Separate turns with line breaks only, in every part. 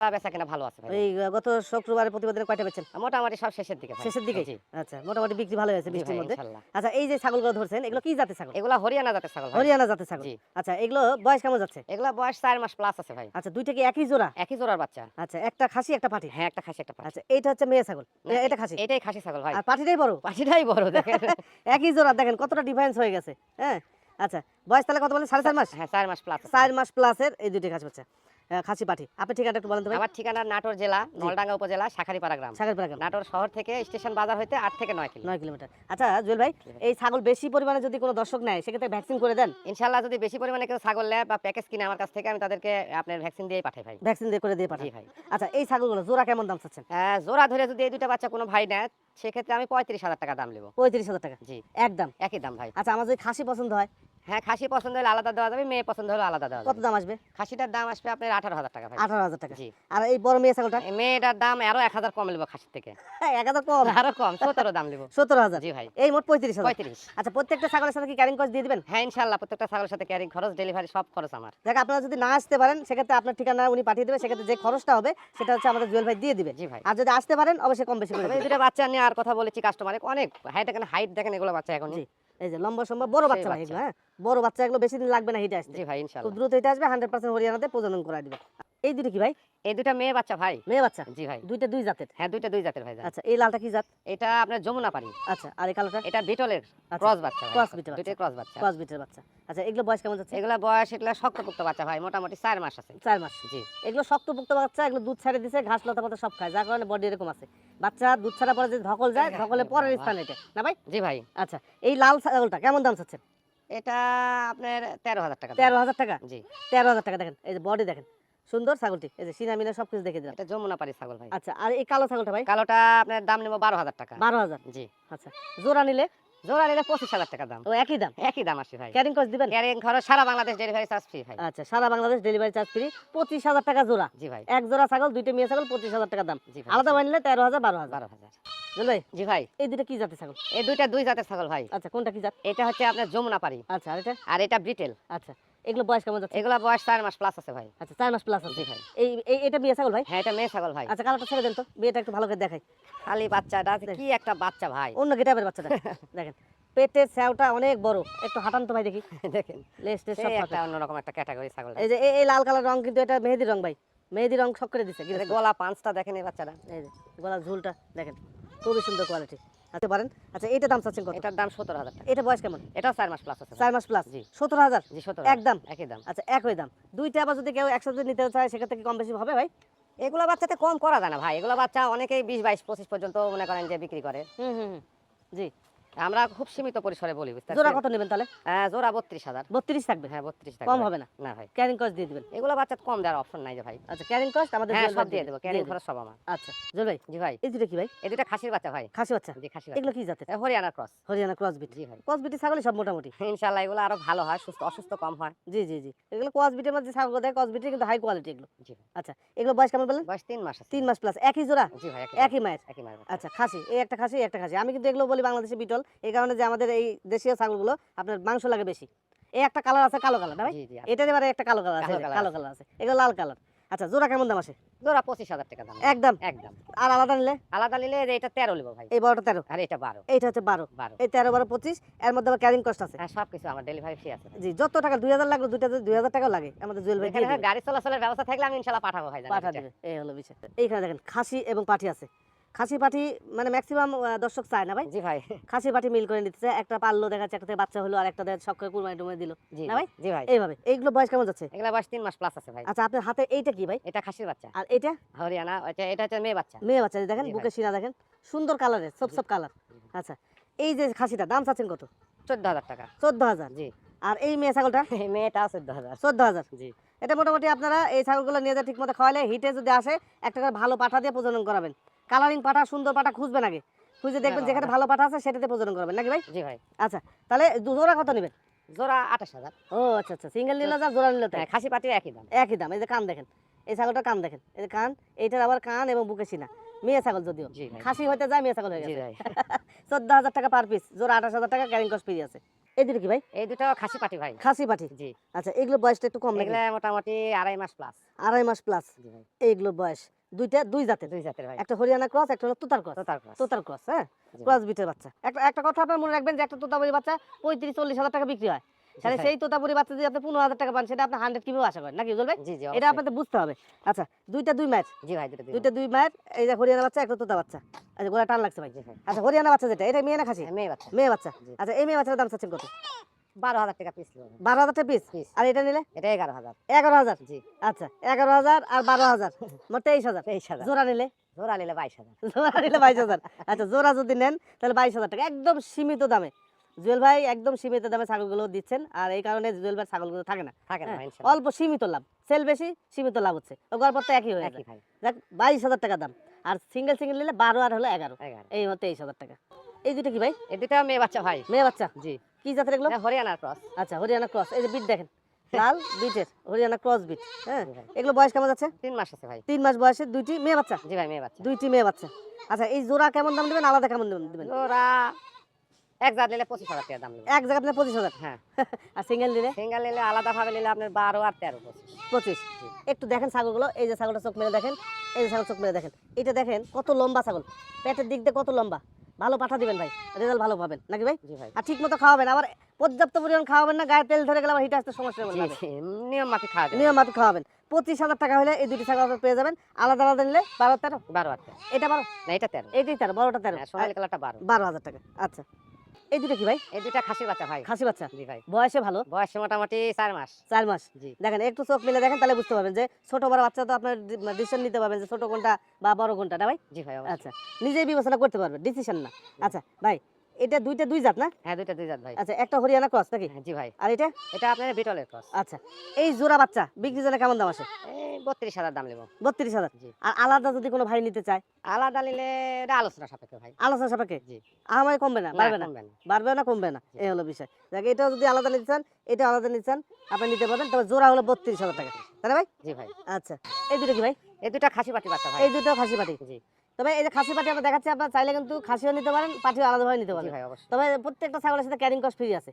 বেচা কিনা ভালো আছে
এই গত শুক্রবারের প্রতিবেদনে কয়টা বেচেন
মোটামুটি সব শেষের দিকে
শেষের দিকে? আচ্ছা মোটামুটি বিক্রি ভালো হয়েছে বৃষ্টির মধ্যে। আচ্ছা এই যে ছাগলগুলো ধরছেন এগুলো কি জাতের ছাগল?
এগুলা হরিয়ানা জাতের ছাগল
হরিয়ানা জাতের ছাগল। আচ্ছা এগুলো বয়স কেমন যাচ্ছে?
এগুলা বয়স চার মাস প্লাস আছে ভাই।
আচ্ছা দুইটা কি একই জোড়া?
একই জোড়ার বাচ্চা।
আচ্ছা একটা খাসি একটা
হ্যাঁ একটা খাসি একটা
আচ্ছা এইটা হচ্ছে মেয়ে ছাগল? এটা খাসি?
এটাই খাসি ছাগল ভাই।
আর বড়?
বড় দেখেন।
একই জোড়া দেখেন কতটা ডিফারেন্স হয়ে গেছে হ্যাঁ? আচ্ছা বয়স তাহলে কত বলেন সাড়ে চার মাস?
হ্যাঁ চার মাস প্লাস
চার মাস প্লাসের এই দুইটা খাসি বাচ্চা। খাসি পাঠি। আপনি ঠিকানা একটু বলেন তো
আমার ঠিকানা নাটোর জেলা নলডাঙ্গা উপজেলা শাখারিপাড়া গ্রাম।
সাগরপাড়া গ্রাম।
নাটোর শহর থেকে স্টেশন বাজার হইতে আট থেকে নয় কিলো
নয় কিলোমিটার। আচ্ছা জুয়েল ভাই এই ছাগল বেশি পরিমাণে যদি কোনো দর্শক নেয় সেক্ষেত্রে ভ্যাকসিন করে দেন?
ইনশাল্লাহ যদি বেশি পরিমাণে কেউ ছাগল নেয় বা প্যাকেজ কিনে আমার কাছ থেকে আমি তাদেরকে আপনার ভ্যাকসিন দিয়েই পাঠাই ভাই।
ভ্যাকসিন দিয়ে করে দিয়ে পাঠান।
জি ভাই।
আচ্ছা এই ছাগলগুলো জোড়া কেমন দাম চাচ্ছেন?
আহ, জোড়া ধরে যদি এই দুইটা বাচ্চা কোনো ভাই নেয় সেক্ষেত্রে আমি পঁয়ত্রিশ হাজার টাকা দাম নেব।
পঁয়ত্রিশ হাজার টাকা?
জি।
একদম।
একই দাম ভাই।
আচ্ছা আমার যদি খাসি পছন্দ হয়
হ্যাঁ খাসি পছন্দ হলে আলাদা দেওয়া যাবে মেয়ে পছন্দ হলে আলাদা দেওয়া
কত দাম আসবে?
খাসিটার দাম আসবে আপনার আঠারো হাজার টাকা ভাই।
আঠারো হাজার টাকা।
জি।
আর এই বড় মেয়ে ছাগলটা?
মেয়েটার দাম আরও এক হাজার কম নেব খাসির থেকে।
হ্যাঁ, এক হাজার কম?
আরও কম সতেরো দাম নেব।
সত্তর হাজার?
জি ভাই।
এই মোট পঁয়ত্রিশ
পঁয়ত্রিশ।
আচ্ছা প্রত্যেকটা ছাগলের সাথে কি ক্যারিং কস্ট দিয়ে দিবেন?
হ্যাঁ ইনশাল্লাহ প্রত্যেকটা ছাগলের সাথে ক্যারিং খরচ ডেলিভারি সব খরচ আমার।
দেখ আপনারা যদি না আসতে পারেন সেক্ষেত্রে আপনার ঠিকানা উনি পাঠিয়ে দেবে সেক্ষেত্রে যে খরচটা হবে সেটা হচ্ছে আমাদের জুয়েল ভাই দিয়ে দিবে।
জি ভাই।
আর যদি আসতে পারেন অবশ্যই কম বেশি করে
দুটো বাচ্চা নিয়ে আর কথা বলেছি কাস্টমারে অনেক। হাইট দেখেন হাইট দেখেন এগুলো বাচ্চা এখন।
জি। এই যে লম্বা সম্ভব বড় বাচ্চা ভাই। এগুলো হ্যাঁ? বড় বাচ্চা এগুলো বেশি দিন লাগবে না হিটে আসতে।
জি ভাই
খুব দ্রুত হিটে আসবে হান্ড্রেড পার্সেন্ট হরিয়ানাতে প্রজনন করা দিবে। এই দুটো কি ভাই?
এই দুটা মেয়ে বাচ্চা ভাই।
মেয়ে বাচ্চা?
জি ভাই।
দুইটা দুই জাতের?
হ্যাঁ দুইটা দুই জাতের ভাই।
আচ্ছা এই লালটা কি জাত?
এটা আপনার যমুনা পারি
আচ্ছা আর এই কালোটা?
এটা বিটলের
আচ্ছা,
ক্রস বাচ্চা
cross বিটের বাচ্চা।
ক্রস বাচ্চা।
ক্রস বিটের বাচ্চা। আচ্ছা এগুলো বয়স কেমন যাচ্ছে?
এগুলা বয়স এগুলা শক্তপুক্ত বাচ্চা ভাই মোটামুটি চার মাস আছে।
চার মাস।
জি।
এগুলো শক্তপুক্ত বাচ্চা এগুলো দুধ ছেড়ে দিছে ঘাস লতা পাতা সব খায় যার কারণে বডি এরকম আছে। বাচ্চা দুধ ছাড়া পরে যে ধকল যায় ধকলে পরের স্থান এটা। না ভাই?
জি ভাই।
আচ্ছা এই লাল ছাগলটা কেমন দাম চাচ্ছেন
এটা আপনার তেরো হাজার টাকা।
তেরো হাজার টাকা?
জি।
তেরো হাজার টাকা দেখেন এই যে বডি দেখেন। সুন্দর ছাগলটি। এই যে সিনা মিনা সবকিছু দেখে দিলাম।
এটা যমুনা পারি ছাগল ভাই।
আচ্ছা আর এই কালো ছাগলটা ভাই?
কালোটা আপনার দাম নেব বারো হাজার টাকা।
বারো হাজার?
জি।
আচ্ছা জোড়া নিলে?
জোড়া নিলে পঁচিশ হাজার টাকা দাম।
ও একই দাম?
একই দাম আসছে ভাই।
ক্যারিং কস্ট দিবেন?
ক্যারিং খরচ সারা বাংলাদেশ ডেলিভারি চার্জ ফ্রি ভাই।
আচ্ছা সারা বাংলাদেশ ডেলিভারি চার্জ ফ্রি পঁচিশ হাজার টাকা জোড়া।
জি ভাই।
এক জোড়া ছাগল দুইটা মেয়ে ছাগল পঁচিশ হাজার টাকা দাম।
জি ভাই।
আলাদা বানিলে তেরো হাজার বারো হাজার।
বারো হাজার। জি ভাই।
এই দুটো কি জাতের ছাগল?
এই দুইটা দুই জাতের ছাগল ভাই।
আচ্ছা কোনটা কি জাত?
এটা হচ্ছে আপনার যমুনা পারি
আচ্ছা আর এটা?
আর এটা ব্রিটেল।
আচ্ছা এগুলো বয়স কেমন যাচ্ছে?
এগুলা বয়স চার মাস প্লাস আছে ভাই।
আচ্ছা চার মাস প্লাস আছে।
ভাই।
এই এটা বিয়ে ছাগল ভাই?
হ্যাঁ এটা মেয়ে ছাগল ভাই।
আচ্ছা কালোটা ছেড়ে দেন তো একটু ভালো করে দেখাই।
খালি বাচ্চাটা কি একটা বাচ্চা ভাই।
অন্য গেটাবের বাচ্চাটা? দেখেন পেটের স্যাওটা অনেক বড়। একটু হাঁটান তো ভাই দেখি।
দেখেন
লেস টেস সব
একটা অন্যরকম একটা ক্যাটাগরি ছাগল
এই যে এই- লাল কালার রং কিন্তু এটা মেহেদি রং ভাই। মেহেদি রং সব করে দিচ্ছে
গলা পাঁচটা দেখেন এই বাচ্চাটা।
এই যে গলার ঝুলটা দেখেন। খুবই সুন্দর কোয়ালিটি আচ্ছা পারেন। আচ্ছা এইটা দাম চাচ্ছেন কত?
এটার দাম সতেরো হাজার
এটা বয়স কেমন?
এটা চার মাস প্লাস আছে।
চার মাস প্লাস
জি।
সতেরো হাজার?
জি সতেরো
একদম।
একই দাম।
আচ্ছা একই দাম। দুইটা আবার যদি কেউ একসাথে নিতে চায় সেক্ষেত্রে কি কম বেশি হবে ভাই?
এগুলো বাচ্চাতে কম করা যায় না ভাই। এগুলো বাচ্চা অনেকেই বিশ বাইশ পঁচিশ পর্যন্ত মনে করেন যে বিক্রি করে।
হুম হুম। জি।
আমরা খুব সীমিত পরিসরে বলি
জোড়া কত নেবেন তাহলে?
হ্যাঁ, জোড়া বত্রিশ হাজার।
বত্রিশ থাকবে?
হ্যাঁ বত্রিশ
কম হবে না?
না ভাই।
ক্যারিং কস্ট দিয়ে দিবেন?
এগুলো বাচ্চা কম দেওয়ার অপশন নাই যে ভাই।
আচ্ছা ক্যারিং কস্ট আমাদের
হ্যাঁ সব দিয়ে দেবো ক্যারিং খরচ সব আমার।
আচ্ছা জুয়েল ভাই।
জি ভাই।
এই দুটো কি ভাই?
এই দুটা খাসির বাচ্চা ভাই।
খাসি বাচ্চা?
জি খাসি
এগুলো কি জাতের?
হরিয়ানা ক্রস
হরিয়ানা ক্রস বিট
জি ভাই।
ক্রস বিটি ছাগলই সব মোটামুটি।
ইনশাল্লাহ এগুলো আরও ভালো হয় সুস্থ অসুস্থ কম হয়।
জি জি জি। এগুলো ক্রস বিটের মধ্যে ছাগল দেয় ক্রস বিটের কিন্তু হাই কোয়ালিটি এগুলো।
জি
আচ্ছা এগুলো বয়স কেমন বললেন?
বয়স তিন মাস
তিন মাস প্লাস একই জোড়া?
জি ভাই একই
মায়ের?
একই মায়ের
আচ্ছা খাসি। এই একটা খাসি একটা খাসি। আমি কিন্তু এগুলো বলি বাংলাদেশি বিটল। এই কারণে যে আমাদের এই দেশীয় ছাগলগুলো আপনার মাংস লাগে বেশি। এই একটা কালার আছে কালো কালার ভাই?
জি জি
এবারে একটা কালো কালার আছে
কালো।
কালার আছে। এগুলো লাল কালার। আচ্ছা জোড়া কেমন দাম আছে?
জোড়া পঁচিশ হাজার টাকা দাম।
একদম।
একদম।
আর আলাদা নিলে?
আলাদা নিলে এটা তেরো নেব ভাই।
এই বারোটা তেরো?
আর এটা বারো।
এইটা হচ্ছে বারো।
বারো।
এই তেরো বারো পঁচিশ এর মধ্যে আবার ক্যারিং কস্ট আছে।
হ্যাঁ সব কিছু আমার ডেলিভারি ফ্রি আছে।
জি যত টাকা দুই হাজার লাগল দুইটা দুই হাজার টাকাও লাগে। আমাদের জুয়েল ভাই
গাড়ি চলাচলের ব্যবস্থা থাকলে আমি ইনশাল্লাহ পাঠাবো ভাই
পাঠা দিবে। এই হলো বিষয়। এইখানে দেখেন খাসি এবং পাঠি আছে। খাসি পাঠি মানে ম্যাক্সিমাম দর্শক চায় না ভাই?
জি ভাই।
খাসি পাঠি মিল করে নিতেছে। একটা পারল দেখা যাচ্ছে একটা বাচ্চা হলো আর একটা শখ করে কুরবানি টুরবানি দিল। না ভাই?
জি ভাই।
এইভাবে। এইগুলো বয়স কেমন যাচ্ছে?
এগুলা বয়স তিন মাস প্লাস আছে ভাই।
আচ্ছা আপনার হাতে এইটা কি ভাই?
এটা খাসির বাচ্চা।
আর এটা
হরিয়ানা এটা এটা হচ্ছে মেয়ে বাচ্চা।
মেয়ে বাচ্চা দেখেন। বুকে সিনা দেখেন। সুন্দর কালারের সব সব কালার আচ্ছা এই যে খাসিটা দাম চাচ্ছেন কত?
চোদ্দ হাজার টাকা।
চোদ্দ হাজার?
জি।
আর এই মেয়ে ছাগলটা?
এই মেয়েটা চোদ্দ হাজার।
চোদ্দ হাজার।
জি।
এটা মোটামুটি আপনারা এই ছাগলগুলো নিয়ে যা ঠিক মতো খাওয়ালে হিটে যদি আসে একটা করে ভালো পাঠা দিয়ে প্রজনন করাবেন। কালারিং পাঠা সুন্দর পাঠা খুঁজবেন আগে। খুঁজে দেখবেন
হ্যাঁ,
যেখানে ভালো পাঠা আছে সেটাতে প্রজনন করবেন। নাকি ভাই?
জি ভাই।
আচ্ছা তাহলে জোড়া কত নেবেন?
জোড়া আঠাশ হাজার।
ও আচ্ছা আচ্ছা। সিঙ্গেল নিলে যা জোড়া নিলে তাই।
হ্যাঁ, খাসি পাটির একই দাম।
একই দাম। এই যে কান দেখেন। এই ছাগলটার কান দেখেন। এই যে কান এইটার আবার কান এবং বুকে সিনা। মেয়ে ছাগল যদিও। খাসি হইতে যায় মেয়ে ছাগল হয়ে গেছে।
ভাই।
চোদ্দ হাজার টাকা পার পিস জোড়া আঠাশ হাজার টাকা ক্যারিং কস্ট ফ্রি আছে। এই দুটো কি ভাই?
এই দুটো খাসি পাটি ভাই।
খাসি পাঠি
জি।
আচ্ছা এগুলো বয়সটা একটু কম লাগে
মোটামুটি আড়াই মাস প্লাস
আড়াই মাস প্লাস এইগুলো বয়স। দুইটা দুই জাতের
দুই জাতের ভাই।
একটা হরিয়ানা ক্রস একটা হলো তুতার ক্রস।
তো তার cross।
তোতার ক্রস হ্যাঁ? ক্রস বিটের বাচ্চা। একটা একটা কথা আপনার মনে রাখবেন যে একটা তোতাপুরি বাচ্চা পঁয়ত্রিশ চল্লিশ হাজার টাকা বিক্রি হয়। তাহলে সেই তোতাপুরি বাচ্চা যদি আপনি পনেরো হাজার টাকা পান সেটা আপনি হান্ড্রেড কীভাবে আশা করেন? নাকি বলবে
জি জি
এটা। আপনাদের বুঝতে হবে। আচ্ছা দুইটা দুই ম্যাচ
জি ভাই
দুইটা দুই ম্যাচ এই যে হরিয়ানা বাচ্চা একটা তোতা বাচ্চা। আচ্ছা গোলা টান লাগছে ভাই। আচ্ছা হরিয়ানা বাচ্চা যেটা এটা মেয়ে না খাসি?
হ্যাঁ, মেয়ে বাচ্চা।
মেয়ে বাচ্চা। আচ্ছা এই মেয়ে বাচ্চার দাম চাচ্ছেন কত?
বারো হাজার টাকা পিস
বারো হাজার টাকা পিস
পিস
আর এটা নিলে?
এটা এগারো হাজার।
এগারো হাজার?
জি।
আচ্ছা এগারো হাজার আর বারো হাজার। মোট তেইশ হাজার।
তেইশ হাজার।
জোড়া নিলে?
জোড়া নিলে বাইশ হাজার।
জোড়া নিলে বাইশ হাজার। আচ্ছা জোড়া যদি নেন তাহলে বাইশ হাজার টাকা। একদম সীমিত দামে। জুয়েল ভাই একদম সীমিত দামে ছাগলগুলো দিচ্ছেন। আর এই কারণে জুয়েল ভাই ছাগলগুলো থাকে না।
থাকে না
হ্যাঁ। অল্প সীমিত লাভ। সেল বেশি সীমিত লাভ হচ্ছে। ও তো একই হয়ে
একই ভাই।
দেখ বাইশ হাজার টাকা দাম। আর সিঙ্গেল সিঙ্গেল নিলে বারো আর হলো এগারো। এই তেইশ হাজার টাকা। এই দুটো কি ভাই?
এই দুটো মেয়ে বাচ্চা ভাই।
মেয়ে বাচ্চা?
জি।
কি জাতের এগুলো?
এটা হরিয়ানার ক্রস।
আচ্ছা হরিয়ানা ক্রস। এই যে বিট দেখেন লাল বিটের হরিয়ানা ক্রস বিট হ্যাঁ? এগুলো বয়স কেমন যাচ্ছে?
তিন মাস আছে ভাই।
তিন মাস বয়সে দুইটি মেয়ে বাচ্চা?
জি ভাই মেয়ে বাচ্চা।
দুইটি মেয়ে বাচ্চা। আচ্ছা এই জোড়া কেমন দাম দেবেন আলাদা কেমন দাম দেবেন?
ওরা এক জাত নিলে পঁচিশ হাজার টাকা দাম
এক জায়গা আপনার পঁচিশ হাজার?
হ্যাঁ।
আর সিঙ্গেল নিলে?
সিঙ্গেল নিলে আলাদা ভাবে নিলে আপনার বারো আর তেরো পঁচিশ।
পঁচিশ। একটু দেখেন ছাগলগুলো এই যে ছাগলটা চোখ মেরে দেখেন এই যে ছাগল চোখ মেরে দেখেন এটা দেখেন কত লম্বা ছাগল পেটের দিক দিয়ে কত লম্বা? ভালো পাঠা দিবেন ভাই রেজাল্ট ভালো পাবেন। নাকি ভাই? আর ঠিক মতো খাওয়াবেন আবার পর্যাপ্ত পরিমাণ খাওয়াবেন না গায়ে তেল ধরে গেলে আবার হিটে আসতে সমস্যা হবে
নিয়ম মাফিক খাওয়াবেন
নিয়ম মাফিক খাওয়াবেন। পঁচিশ হাজার টাকা হলে এই দুটি ছাগল পেয়ে যাবেন। আলাদা আলাদা নিলে বারো তেরো।
বারো হাজার
এটা বারো?
না এটা তেরো।
এটাই তেরো বারোটা তেরো।
হ্যাঁ, সোনালী কালারটা বারো।
বারো হাজার টাকা আচ্ছা। এই দুটো কি ভাই?
এই দুটা খাসির বাচ্চা ভাই।
খাসি বাচ্চা?
জি ভাই।
বয়সে ভালো?
বয়স মোটামুটি চার মাস।
চার মাস।
জি।
দেখেন একটু চোখ মিলে দেখেন তাহলে বুঝতে পারবেন যে ছোট বড় বাচ্চা তো আপনার ডিসিশন নিতে পারবেন যে ছোট কোনটা বা বড় কোনটা না ভাই?
জি ভাই
আচ্ছা। নিজেই বিবেচনা করতে পারবেন ডিসিশন না। আচ্ছা ভাই এটা দুইটা দুই জাত না?
হ্যাঁ দুইটা দুই জাত ভাই।
আচ্ছা একটা হরিয়ানা ক্রস নাকি?
হ্যাঁ, জি ভাই।
আর এটা?
এটা আপনার বিটলের ক্রস।
আচ্ছা এই জোড়া বাচ্চা বিক্রি জন্য কেমন দাম আসে
বত্রিশ হাজার দাম নেব।
বত্রিশ হাজার। আর আলাদা যদি কোনো ভাই নিতে চায়?
আলাদা নিলে এটা আলোচনা সাপেক্ষে ভাই।
আলোচনা সাপেক্ষে?
জি।
আমার কমবে না বাড়বে না?
কমবে না।
বাড়বে না কমবে না? এই হলো বিষয়। দেখ এটা যদি আলাদা নিতে চান এটা আলাদা নিতে চান আপনি নিতে পারবেন। তবে জোড়া হলো বত্রিশ হাজার টাকা। তাই না ভাই?
জি ভাই।
আচ্ছা এই দুটো কি ভাই?
এই দুটা খাসি পাটি বাচ্চা ভাই।
এই দুটো খাসি পাটি
জি।
তবে এই যে খাসি পাটি আমরা দেখাচ্ছি আপনার চাইলে কিন্তু খাসিও নিতে পারেন পাটিও আলাদাভাবে নিতে পারেন। তবে প্রত্যেকটা ছাগলের সাথে ক্যারিং কস্ট ফ্রি আছে।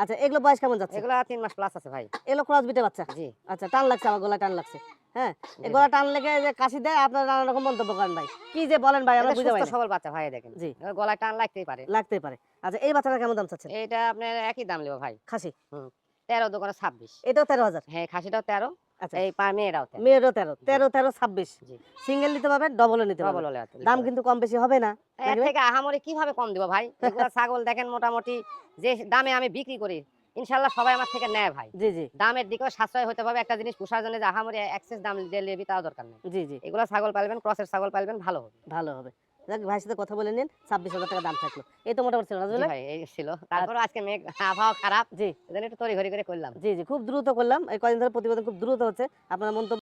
আচ্ছা এগুলো বয়স কেমন যাচ্ছে?
এগুলা তিন মাস প্লাস আছে ভাই।
এগুলো ক্রস বিটে বাচ্চা?
জি।
আচ্ছা টান লাগছে আমার গলা টান লাগছে। হ্যাঁ এই গলা টান লেগে যে কাশি দেয় আপনারা নানা রকম মন্তব্য করেন ভাই। কি যে বলেন ভাই আমরা বুঝতে পারি
সবল বাচ্চা ভাই দেখেন।
জি।
গলায় টান লাগতেই পারে।
লাগতেই পারে। আচ্ছা এই বাচ্চাটা কেমন দাম চাচ্ছেন?
এটা আপনার একই দাম নেব ভাই।
খাসি? হুম।
তেরো দোকানে ছাব্বিশ।
এটাও তেরো হাজার?
হ্যাঁ খাসিটাও তেরো। এই মেয়েরাও
মেয়েরও তেরো। তেরো তেরো ছাব্বিশ। সিঙ্গেল নিতে পারবেন ডবলও নিতে
ডবল
পারবেন।
হলে হয়তো
দাম কিন্তু কম বেশি হবে না।
এর থেকে আহামরি কীভাবে কম দিব ভাই? ছাগল দেখেন মোটামুটি যে দামে আমি বিক্রি করি ইনশাল্লাহ সবাই আমার থেকে নেয় ভাই।
জি জি।
দামের দিকেও সাশ্রয় হতে পারবে। একটা জিনিস পোষার জন্য যে আহামরি এক্সেস দাম দিয়ে নেবি তাও দরকার নেই।
জি জি।
এগুলো ছাগল পালবেন ক্রসের ছাগল পালবেন ভালো হবে।
ভালো হবে। যাক ভাইয়ের সাথে কথা বলে নিন ছাব্বিশ হাজার টাকা দাম থাকল। এই তো মোটামুটি ছিল না
ভাই এই ছিল। তারপর আজকে মেঘ আবহাওয়া খারাপ
জি।
এজন্য একটু তড়ি করে করলাম।
জি জি খুব দ্রুত করলাম। এই কদিন ধরে প্রতিবেদন খুব দ্রুত হচ্ছে। আপনার মন্তব্য